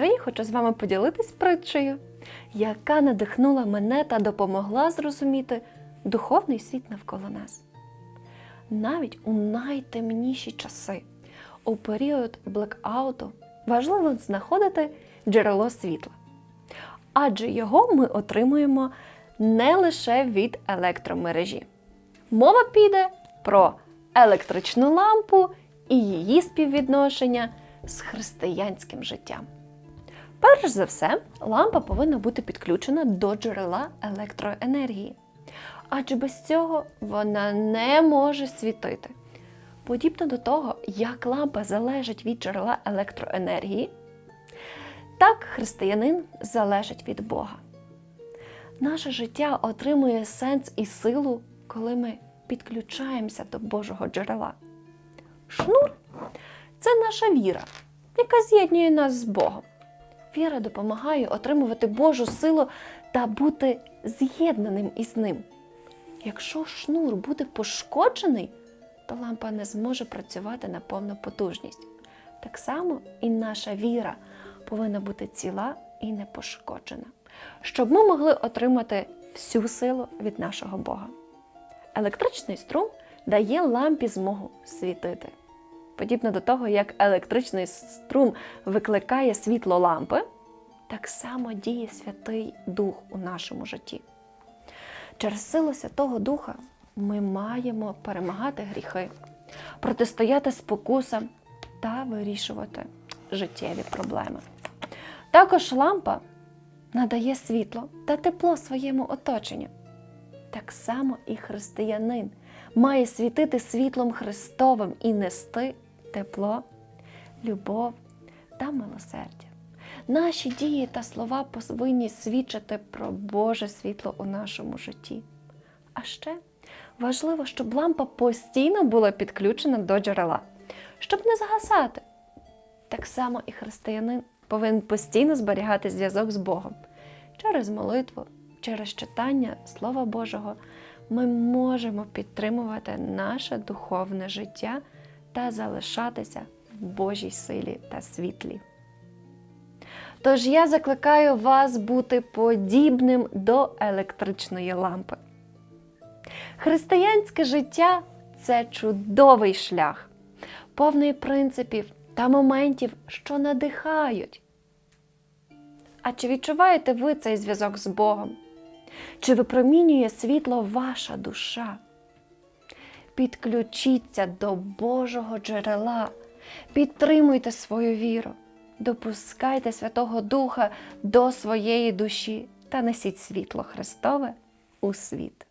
Сьогодні хочу з вами поділитись притчею, яка надихнула мене та допомогла зрозуміти духовний світ навколо нас. Навіть у найтемніші часи, у період блекауту, важливо знаходити джерело світла. Адже його ми отримуємо не лише від електромережі. Мова піде про електричну лампу і її співвідношення з християнським життям. Перш за все, лампа повинна бути підключена до джерела електроенергії, адже без цього вона не може світити. Подібно до того, як лампа залежить від джерела електроенергії, так християнин залежить від Бога. Наше життя отримує сенс і силу, коли ми підключаємося до Божого джерела. Шнур це наша віра, яка з'єднує нас з Богом. Віра допомагає отримувати Божу силу та бути з'єднаним із ним. Якщо шнур буде пошкоджений, то лампа не зможе працювати на повну потужність. Так само і наша віра повинна бути ціла і не пошкоджена, щоб ми могли отримати всю силу від нашого Бога. Електричний струм дає лампі змогу світити. Подібно до того, як електричний струм викликає світло лампи, так само діє Святий Дух у нашому житті. Через силу Святого Духа ми маємо перемагати гріхи, протистояти спокусам та вирішувати життєві проблеми. Також лампа надає світло та тепло своєму оточенню. Так само і християнин має світити світлом Христовим і нести тепло, любов та милосердя. Наші дії та слова повинні свідчити про Боже світло у нашому житті. А ще важливо, щоб лампа постійно була підключена до джерела, щоб не загасати. Так само і християнин повинен постійно зберігати зв'язок з Богом через молитву, через читання Слова Божого. Ми можемо підтримувати наше духовне життя та залишатися в Божій силі та світлі. Тож я закликаю вас бути подібним до електричної лампи. Християнське життя це чудовий шлях, повний принципів та моментів, що надихають. А чи відчуваєте ви цей зв'язок з Богом? Чи випромінює світло ваша душа? Підключіться до Божого джерела, підтримуйте свою віру, допускайте Святого Духа до своєї душі та несіть світло Христове у світ.